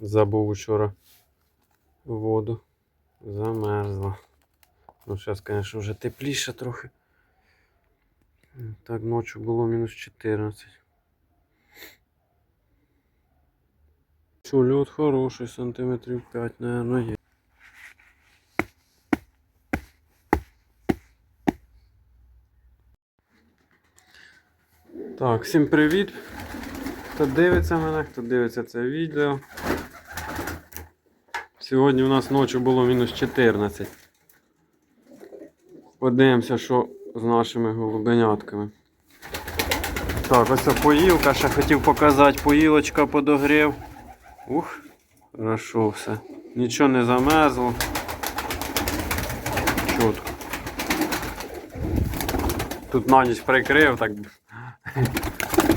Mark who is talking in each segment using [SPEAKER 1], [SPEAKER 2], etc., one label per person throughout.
[SPEAKER 1] Забув вчора воду. Замерзла. Ну, зараз, звісно, вже тепліше трохи. Так, ночі було мінус 14. Що, льот хороший, сантиметрів 5, наверное, є. Так, всім привіт. Хто дивиться мене, хто дивиться це відео. Сьогодні у нас ночі було мінус 14. Подивимося, що з нашими голубенятками. Так, ось поїлка, ще хотів показати, поїлочка подогрів. Ух, хорошо все. Нічого не замерзло. Чітко. Тут на ніч прикрив, так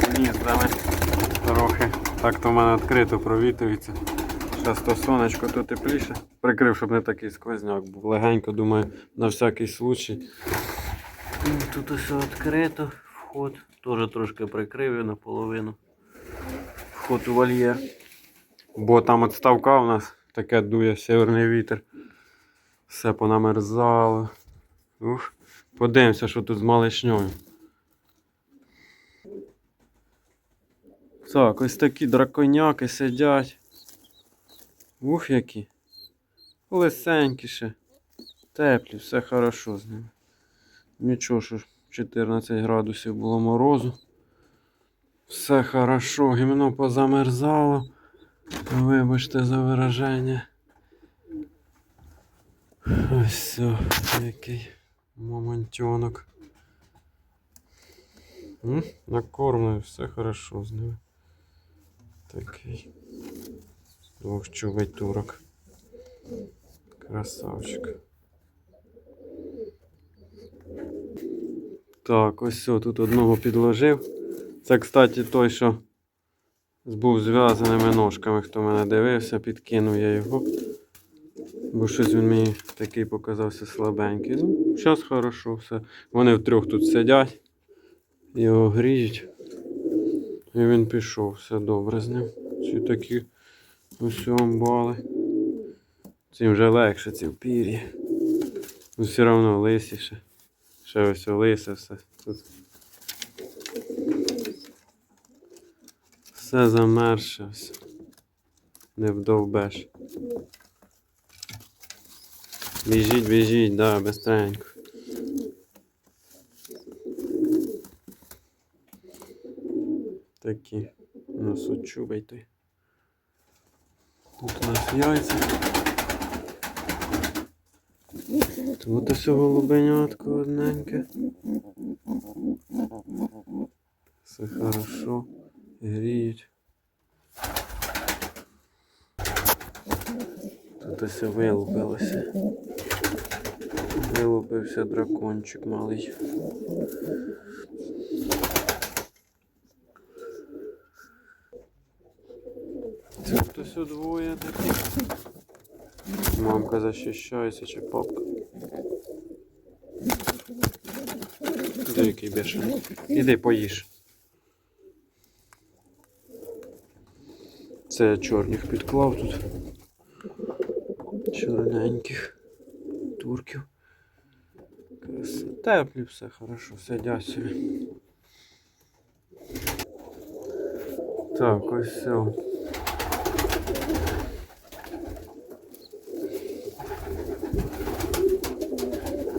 [SPEAKER 1] гніздами трохи. Так то в мене відкрито провітується. Зараз то сонечко, то тепліше. Прикрив, щоб не такий сквозняк був. Легенько, думаю, на всякий случай. Тут усе відкрито, вход. Теж трошки прикрив його наполовину. Вход у вольєр. Бо там от ставка у нас таке дує северний вітер. Все понамерзало. Ух. Подивимося, що тут з малишньою. Так, ось такі драконяки сидять. Ух, які. Лисенькі ще. Теплі, все хорошо з ними. Нічого, що 14 градусів було морозу. Все хорошо, гімно позамерзало. Вибачте за вираження. Ось все, який моментенок. М? Накормлений, все хорошо з ними. Такий. Двохчубий турок. Красавчик. Так, ось все, тут одного підложив. Це, кстати, той, що був зв'язаними ножками, хто мене дивився, підкинув я його. Бо щось він мені такий показався слабенький. Ну, зараз хорошо все. Вони втрьох тут сидять, його гріють. І він пішов, все добре з ним. Ці такі ось амбали. Цим вже легше ці в пір'ї. Все одно лисіше. Ще ось лисе все. Тут. Все замерше. Все. Не вдовбеш. Біжіть, біжіть, да, быстренько. Такі. Сучубай той. Тут у нас яйця. Тут ось голубенятко одненьке. Все хорошо. Гріють. Тут ось вилупилося. Вилупився дракончик малий. Це хтось у двоє таких. Мамка защищається чи папка. Іди, який бешений. Іди поїж. Це чорних підклав тут. Чорненьких турків. Теплі все хорошо, сидять собі. Так, ось все.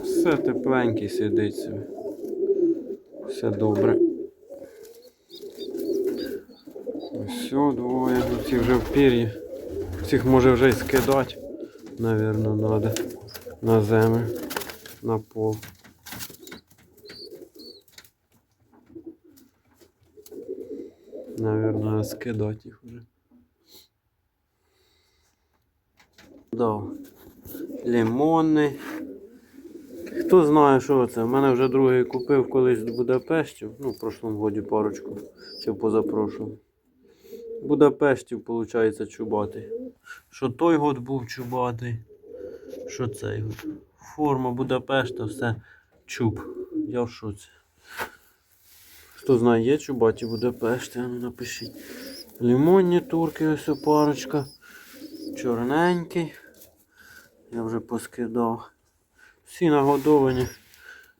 [SPEAKER 1] Все тепленький сидить собі. Все добре. Все, двоє. Ці вже в пір'ї. Цих може вже й скидати. Навірно, треба. На землю. На пол. Наверное, скидати їх вже. Да. Лимонний. Хто знає, що це? У мене вже другий купив колись в Будапешті. Ну, в прошлому годі парочку. Чи позапрошлому. Будапештів, виходить, чубатий. Що той год був чубатий, що цей год. Форма Будапешта, все чуб. Я в шоці. Хто знає, є чубаті Будапешти, а ну напишіть. Лимонні турки, ось парочка. Чорненький. Я вже поскидав. Всі нагодовані.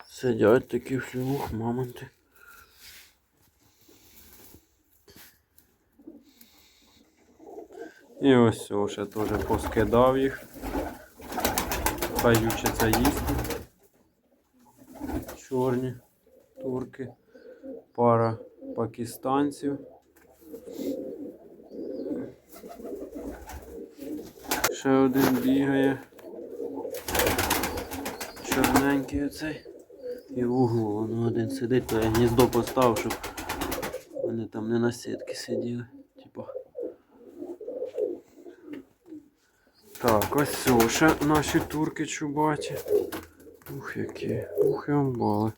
[SPEAKER 1] Сидять такі всі ух, мамонти. І ось цього ще теж поскидав їх. Хай учаться їсти. Чорні турки. Пара пакистанців. Ще один бігає. Чорненький оцей. І в углу воно один сидить, то я гніздо поставив, щоб вони там не на сітки сиділи. Так, ось все, ще наші турки чубаті. Ух, які. Ух, і амбали.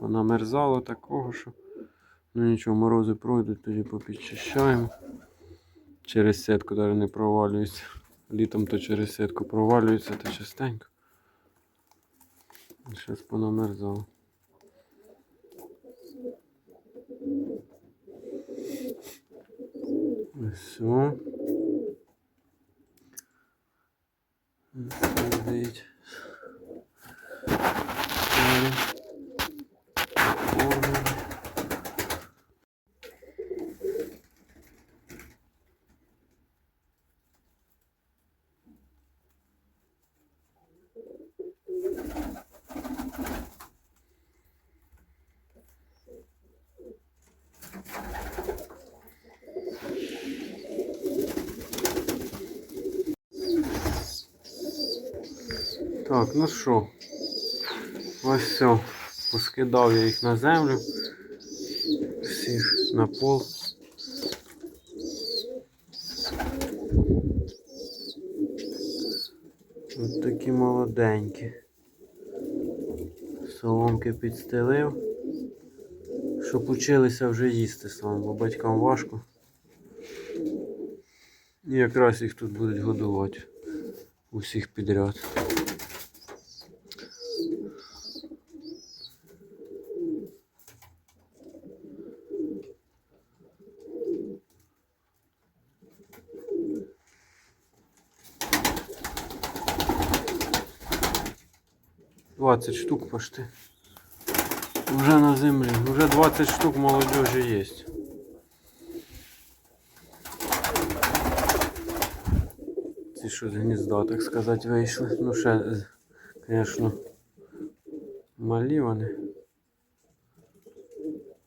[SPEAKER 1] Понамерзало такого, що. Ну нічого, морози пройдуть, тоді попідчищаємо. Через сітку навіть не провалюється. Літом то через сітку провалюється, то частенько. Зараз понамерзало. Все. Сидить. Так, ну що, ось все. Поскидав я їх на землю. Всіх на пол. Ось такі молоденькі. Соломки підстелив. Щоб училися вже їсти сам, бо батькам важко. І якраз їх тут будуть годувати. Усіх підряд. Двадцать штук пошти. Уже на землі. Уже 20 штук молодежи есть. Ці що з гнізда, так сказати, вийшли. Ну ще, звісно, малі вони.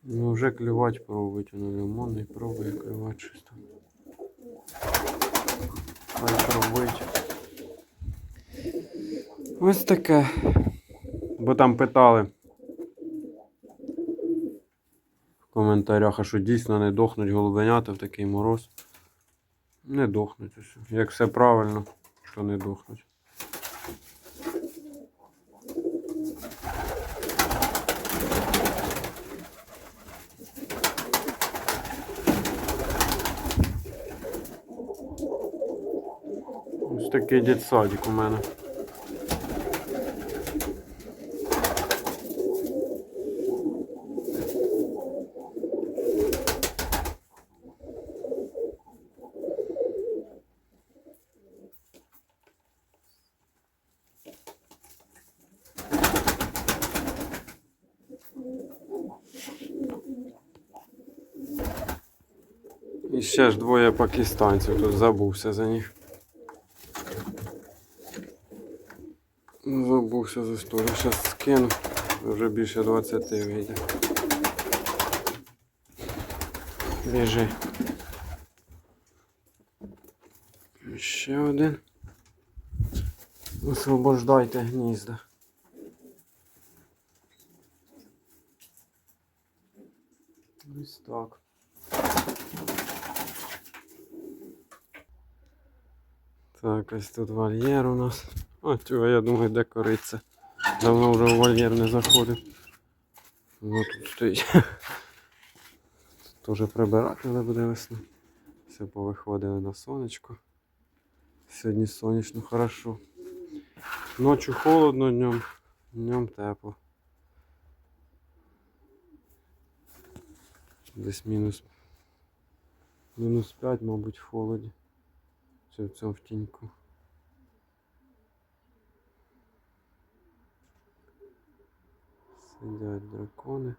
[SPEAKER 1] Ну вже клювати пробують, воно лимонний пробує клювати щось там. Хай пробують. Ось таке. Бо там питали в коментарях, а що дійсно не дохнуть голубенята в такий мороз. Не дохнуть. ось. Як все правильно, то не дохнуть. Ось такий дитсадик у мене. І ще ж двоє пакистанців, тут забувся за них. Забувся за історію. Зараз скину, вже більше 20 вийде. Біжи. Ще один. Освобождайте гнізда. Ось так. Так, ось тут вольєр у нас. О, цього, я думаю, де кориться. Давно вже в вольєр не заходив. Ну тут стоїть. Тоже прибирати треба буде весна. Все повиходили на сонечко. Сьогодні сонячно, хорошо. Ночью холодно, днем, днем тепло. Десь мінус. Мінус 5, мабуть, в холоді. Чи в в тіньку. Сидять дракони.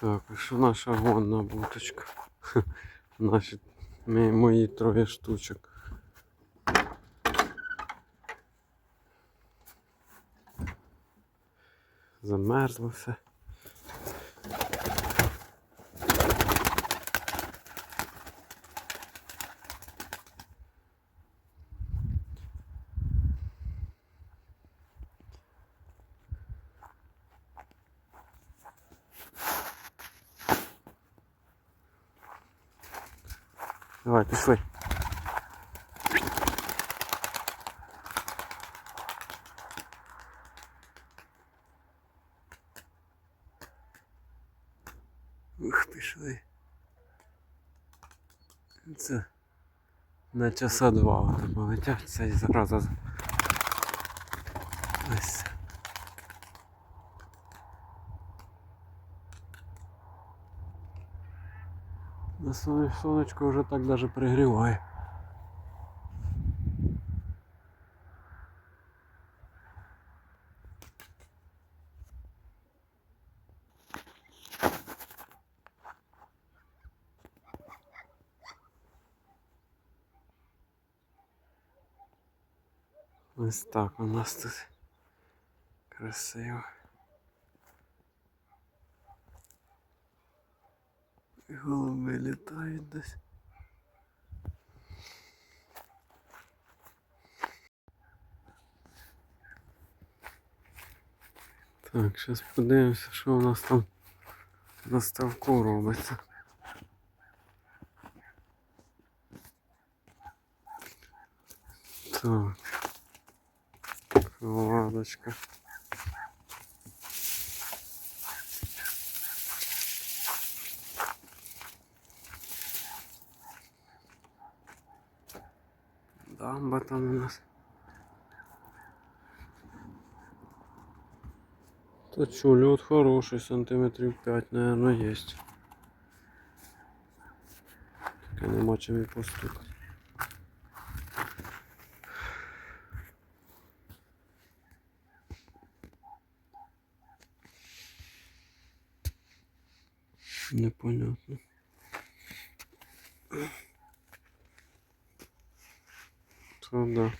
[SPEAKER 1] Так, а що наша гонна буточка? Наші мої троє штучок. Замерзло все. Давай, пішли. Ух, пішли. Це на часа два полетять, це і зараза. Ось. На соне- сонечко вже так даже пригріває. Ось так у нас тут красиво. Голуби літають десь. Так, зараз подивимося, що у нас там на ставку робиться. Так. Ладочка. Дамба там у нас. Та чё, лед хороший, сантиметрів 5, наверное, есть. Тільки нема чим і постукати. То да.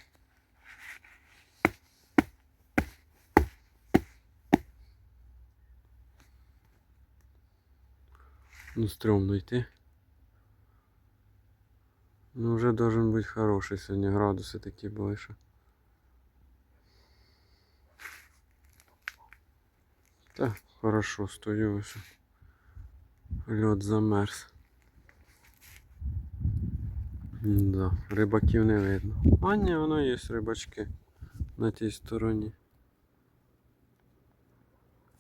[SPEAKER 1] Ну, стрёмно йти. Ну, вже должен бути хороший сьогодні градуси такі були, що. Та, хорошо, стою ось. Льот замерз. Да, рибаків не видно. А ні, воно є рибачки на тій стороні.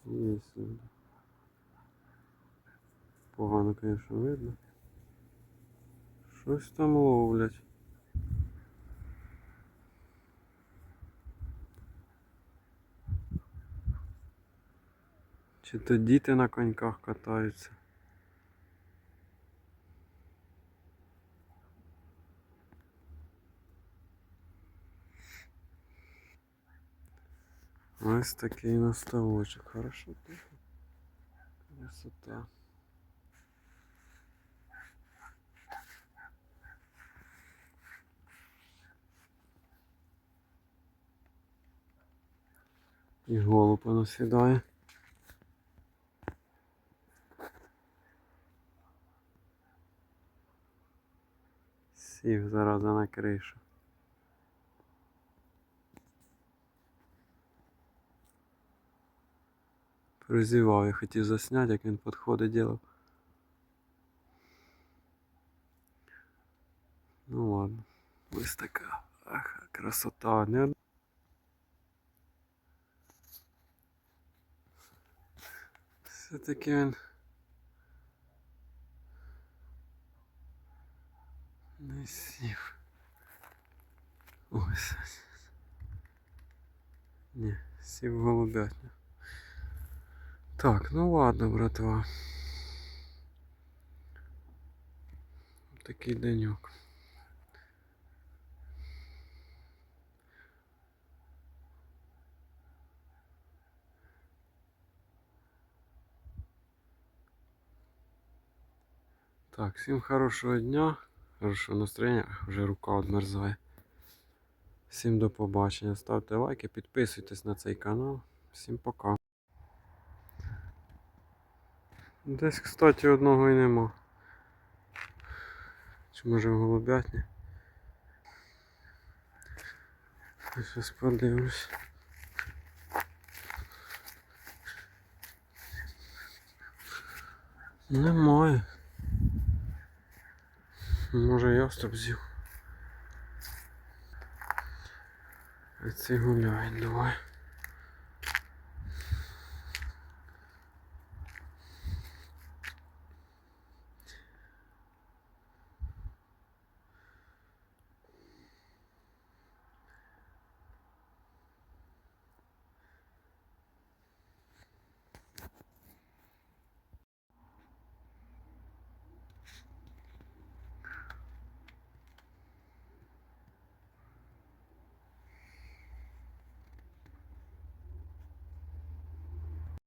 [SPEAKER 1] Є. Погано, звісно, видно. Щось там ловлять. Чи то діти на коньках катаються? Ось такий наставочок. Хорошо. Красота. І голуб воно сідає. Сів зараза на кришу. Прозівав, я хотів засняти, як він підходить ділав. Ну ладно. Ось така. Ах, красота. Не... Все-таки він. Не сів. Ось. Ні, сів в голубятню. Так, ну ладно, братва. Такий денек. Так, всім хорошого дня, хорошого настроєння, вже рука одмерзає. Всім до побачення. Ставте лайки, підписуйтесь на цей канал. Всім пока. Десь, кстати, одного і нема. Чи може в голубятні? Зараз подивлюсь. Немає. Може ястреб з'їв. А ці гуляють, давай.